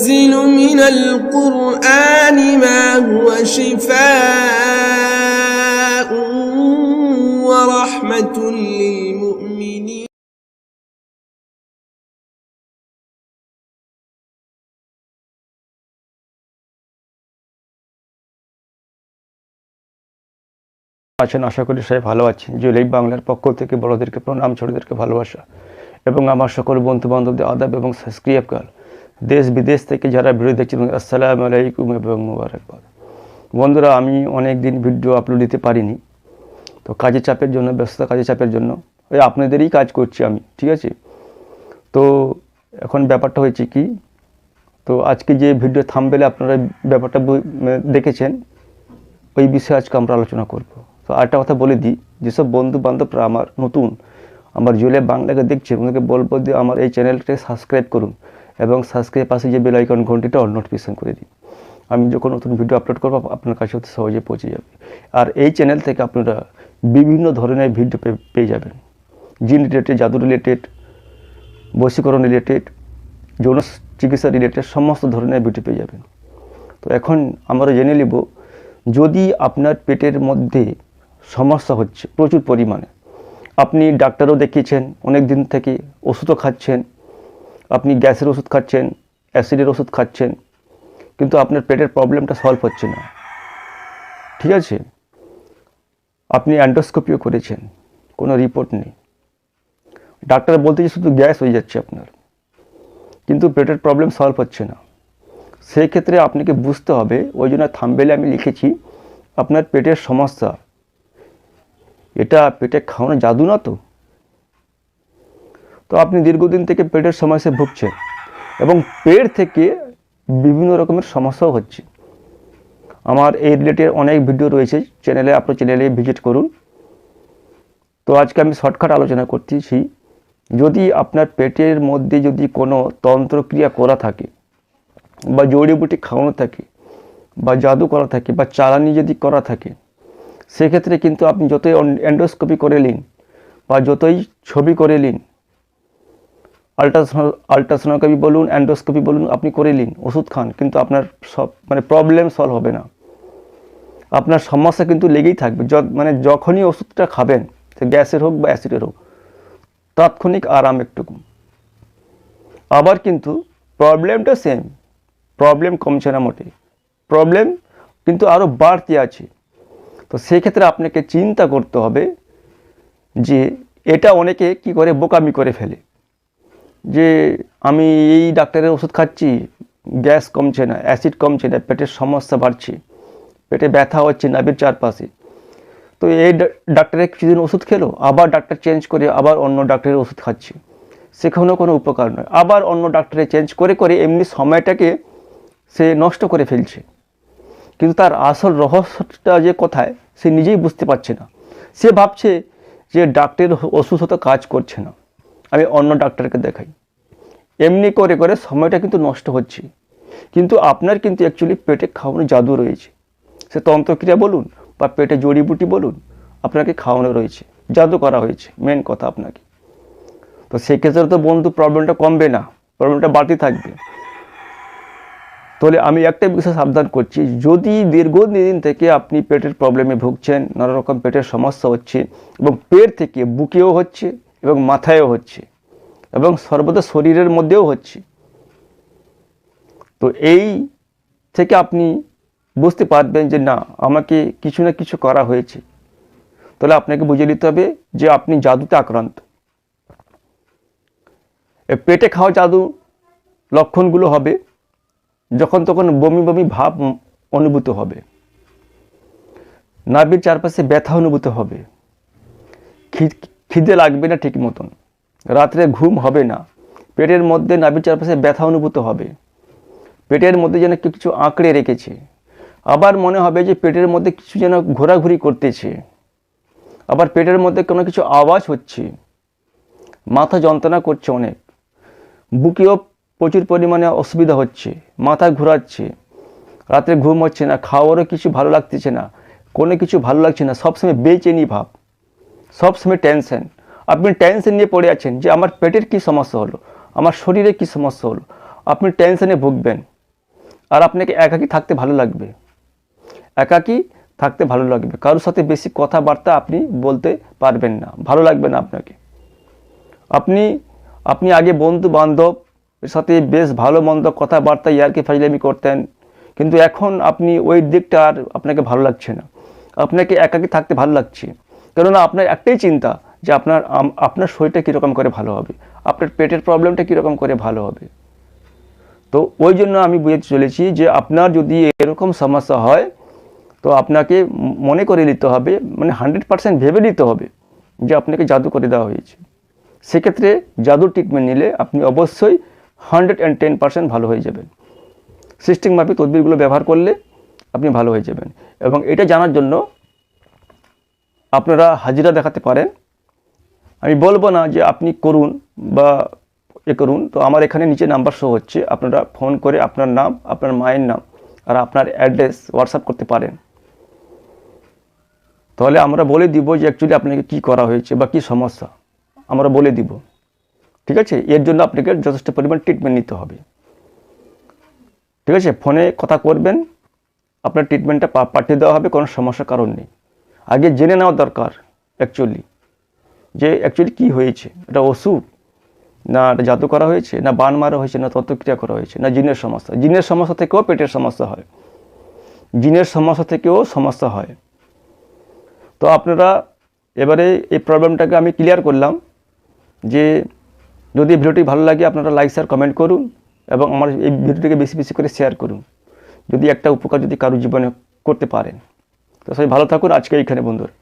وننزل من القرآن ما هو شفاء ورحمة للمؤمنين আছেন আশা করি সবাই ভালো আছেন জুলাই বাংলার পক্ষ থেকে বড়দেরকে প্রণাম ছোটদেরকে ভালোবাসা এবং আমার সকল বন্ধু বান্ধবদের আদাব এবং সাবস্ক্রাইবকার দেশ বিদেশ থেকে যারা ভিডিও দেখছেন, আসসালামু আলাইকুম এবং মুবারকবাদ। বন্ধুরা, আমি অনেক দিন ভিডিও আপলোড দিতে পারিনি। তো কাজের চাপের জন্য, ব্যস্ততা কাজের চাপের জন্য ওই আপনাদেরই কাজ করছি আমি, ঠিক আছে? তো এখন ব্যাপারটা হয়েছে কি, তো আজকে যে ভিডিও থামবেলে আপনারা ব্যাপারটা মানে দেখেছেন, ওই বিষয়ে আজকে আমরা আলোচনা করব। তো আরেকটা কথা বলে দিই, যেসব বন্ধু বান্ধবরা আমার নতুন, আমার জুলে বাংলাকে দেখছে, ওনাকে বলব যে আমার এই চ্যানেলটাকে সাবস্ক্রাইব করুন। এবং সাবস্ক্রাইব পাশে যে বেল আইকন ঘন্টিটা অল নোটিফিকেশন করে দিন। আমি যখন নতুন ভিডিও আপলোড করব আপনার কাছে অতি সহজে পৌঁছে যাবে। আর এই চ্যানেল থেকে আপনারা বিভিন্ন ধরনের ভিডিও পেয়ে যাবেন। জিন রিলেটেড জাদু রিলেটেড বশীকরণ রিলেটেড যৌন চিকিৎসা রিলেটেড সমস্ত ধরনের ভিডিও পেয়ে যাবেন। তো এখন আমরা জেনে নেব, যদি আপনার পেটের মধ্যে সমস্যা হচ্ছে প্রচুর পরিমাণে, আপনি ডাক্তারও দেখিয়েছেন অনেক দিন থেকে ওষুধও খাচ্ছেন আপনি গ্যাসের ওষুধ খাচ্ছেন, অ্যাসিডের ওষুধ খাচ্ছেন, কিন্তু আপনার পেটের প্রবলেমটা সলভ হচ্ছে না। ঠিক আছে? আপনি অ্যান্ডোস্কোপিও করেছেন, কোনো রিপোর্ট নেই। ডাক্তার বলতে যে শুধু গ্যাস হয়ে যাচ্ছে আপনার, কিন্তু পেটের প্রবলেম সলভ হচ্ছে না। সেই ক্ষেত্রে আপনাকে বুঝতে হবে, ওই জন্য থামবেলে আমি লিখেছি, আপনার পেটের সমস্যা, এটা পেটে খাওয়ানো জাদু না তো? তো আপনি দীর্ঘদিন থেকে পেটের সমস্যায় ভুগছেন এবং পেট থেকে বিভিন্ন রকমের সমস্যাও হচ্ছে। আমার এই রিলেটেড অনেক ভিডিও রয়েছে, চ্যানেলে আপনার চ্যানেলে ভিজিট করুন। তো আজকে আমি শর্টকাট আলোচনা করতেছি, যদি আপনার পেটের মধ্যে যদি কোনো তন্ত্রক্রিয়া করা থাকে বা জড়িবুটি খাওয়ানো থাকে বা জাদু করা থাকে বা চালানি যদি করা থাকে, সেক্ষেত্রে কিন্তু আপনি যতই অ্যান্ডোস্কোপি করে নিন বা যতই ছবি করে নিন আল্ট্রাসোনো আল্ট্রাসোনোগ্রাফি বলুন অ্যান্ডোস্কোপি বলুন, আপনি করে নিন, ওষুধ খান, কিন্তু আপনার সব মানে প্রবলেম সলভ হবে না। আপনার সমস্যা কিন্তু লেগেই থাকবে। মানে যখনই ওষুধটা খাবেন, সে গ্যাসের হোক বা অ্যাসিডের হোক, তাৎক্ষণিক আরাম একটুকু। আবার কিন্তু প্রবলেমটা সেম প্রবলেম কমছে না মোটে প্রবলেম কিন্তু আরও বাড়তি আছে। তো সেক্ষেত্রে আপনাকে চিন্তা করতে হবে যে এটা অনেকে কি করে, বোকামি করে ফেলে। যে আমি এই ডাক্তারের ওষুধ খাচ্ছি, গ্যাস কমছে না, অ্যাসিড কমছে না, পেটের সমস্যা বাড়ছে, পেটে ব্যথা হচ্ছে, নাভির চারপাশে। তো এই ডাক্তারের কিছুদিন ওষুধ খেলো, আবার ডাক্তার চেঞ্জ করে আবার অন্য ডাক্তারের ওষুধ খাচ্ছে। সেখানেও কোনো উপকার নয়। আবার অন্য ডাক্তারে চেঞ্জ করে করে এমনি সময়টাকে সে নষ্ট করে ফেলছে। কিন্তু তার আসল রহস্যটা যে কোথায়, সে নিজেই বুঝতে পারছে না। সে ভাবছে যে ডাক্তারের ওষুধ হয়তো কাজ করছে না। আমি অন্য ডাক্তারকে দেখাই। এমনি করে করে সময়টা কিন্তু নষ্ট হচ্ছে। কিন্তু আপনার কিন্তু অ্যাকচুয়ালি পেটে খাওয়ানো জাদু রয়েছে। সে তন্ত্রক্রিয়া বলুন বা পেটে জড়িবুটি বলুন, আপনাকে খাওয়ানো রয়েছে। জাদু করা হয়েছে মেন কথা আপনাকে। তো সেক্ষেত্রে তো বন্ধু প্রবলেমটা কমবে না প্রবলেমটা বাড়তে থাকবে। তাহলে আমি একটা বিষয় সাবধান করছি, যদি দীর্ঘদিন থেকে আপনি পেটের প্রবলেমে ভুগছেন, নানা রকম পেটের সমস্যা হচ্ছে এবং পেট থেকে বুকেও হচ্ছে এবং মাথায়ও হচ্ছে এবং সর্বদা শরীরের মধ্যেও হচ্ছে। তো এই থেকে আপনি বুঝতে পারবেন যে না, আমাকে কিছু না কিছু করা হয়েছে। তাহলে আপনাকে বুঝে নিতে হবে যে আপনি জাদুতে আক্রান্ত। পেটে খাওয়া জাদু লক্ষণগুলো হবে, যখন তখন বমি বমি ভাব অনুভূত হবে। নাভির চারপাশে ব্যথা অনুভূত হবে। খিদে লাগবে না ঠিক মতন। রাত্রে ঘুম হবে না। পেটের মধ্যে নাভির চারপাশে ব্যথা অনুভূত হবে। পেটের মধ্যে যেন কিছু আঁকড়ে রেখেছে। আবার মনে হবে যে পেটের মধ্যে কিছু যেন ঘোরাঘুরি করতেছে। আবার পেটের মধ্যে কোনো কিছু আওয়াজ হচ্ছে। মাথা যন্ত্রণা করছে অনেক। বুকেও প্রচুর পরিমাণে অসুবিধা হচ্ছে। মাথা ঘোরাচ্ছে। রাত্রে ঘুম হচ্ছে না। খাওয়ারও কিছু ভালো লাগতেছে না। কোনো কিছু ভালো লাগছে না। সবসময় বেচেনি ভাব। সবসময় টেনশন আপনি টেনশন নিয়ে পড়ে আছেন যে আমার পেটের কি সমস্যা হলো, আমার শরীরে কি সমস্যা হলো। আপনি টেনশনে ভুগবেন। আর আপনাকে একাকী থাকতে ভালো লাগবে। একাকী থাকতে ভালো লাগবে। কারোর সাথে বেশি কথাবার্তা আপনি বলতে পারবেন না। ভালো লাগবে না আপনাকে। আপনি আপনি আগে বন্ধু বান্ধব এর সাথে বেশ ভালো মন্দ কথাবার্তা ইয়ারকি ফাজলামি করতেন। কিন্তু এখন আপনি ওই দিকটা আর আপনাকে ভালো লাগছে না। আপনাকে একাকী থাকতে ভালো লাগছে। কেননা আপনার একটাই চিন্তা যে আপনার আপনার শরীরটা কীরকম করে ভালো হবে, আপনার পেটের প্রবলেমটা কীরকম করে ভালো হবে। তো ওই জন্য আমি বুঝতে চলেছি যে আপনার যদি এরকম সমস্যা হয়, তো আপনাকে মনে করে নিতে হবে মানে হান্ড্রেড পার্সেন্ট ভেবে নিতে হবে যে আপনাকে জাদু করে দেওয়া হয়েছে। সেক্ষেত্রে জাদু ট্রিটমেন্ট নিলে আপনি অবশ্যই হান্ড্রেড অ্যান্ড টেন পার্সেন্ট ভালো হয়ে যাবেন। সিস্টেম মাফিক তদবিরগুলো ব্যবহার করলে আপনি ভালো হয়ে যাবেন। এবং এটা জানার জন্য আপনারা হাজিরা দেখাতে পারেন। আমি বলব না যে আপনি করুন বা এ করুন, তো আমার এখানে নিচে নাম্বার শো হচ্ছে, আপনারা ফোন করে আপনার নাম, আপনার মায়ের নাম আর আপনার অ্যাড্রেস হোয়াটসঅ্যাপ করতে পারেন। তাহলে আমরা বলে দিব যে অ্যাকচুয়ালি আপনাকে কি করা হয়েছে বা কি সমস্যা। আমরা বলে দিব। ঠিক আছে? এর জন্য আপনাকে যথেষ্ট পরিমাণ ট্রিটমেন্ট নিতে হবে। ঠিক আছে? ফোনে কথা করবেন আপনার ট্রিটমেন্টটা পাঠিয়ে দেওয়া হবে, কোনো সমস্যার কারণ নেই। আগে জেনে নেওয়া দরকার অ্যাকচুয়ালি যে অ্যাকচুয়ালি কী হয়েছে? এটা অসুখ না এটা জাদু করা হয়েছে? না বান মারা হয়েছে? না তত্ত্বক্রিয়া করা হয়েছে? না জিনের সমস্যা? জিনের সমস্যা থেকেও পেটের সমস্যা হয়। জিনের সমস্যা থেকেও সমস্যা হয়। তো আপনারা এবারে এই প্রবলেমটাকে আমি ক্লিয়ার করলাম যে যদি ভিডিওটি ভালো লাগে, আপনারা লাইক শেয়ার কমেন্ট করুন এবং আমার এই ভিডিওটিকে বেশি বেশি করে শেয়ার করুন। যদি একটা উপকার যদি কারও জীবনে করতে পারেন। তো সবাই ভালো থাকুন আজকে এইখানে বন্ধুরা।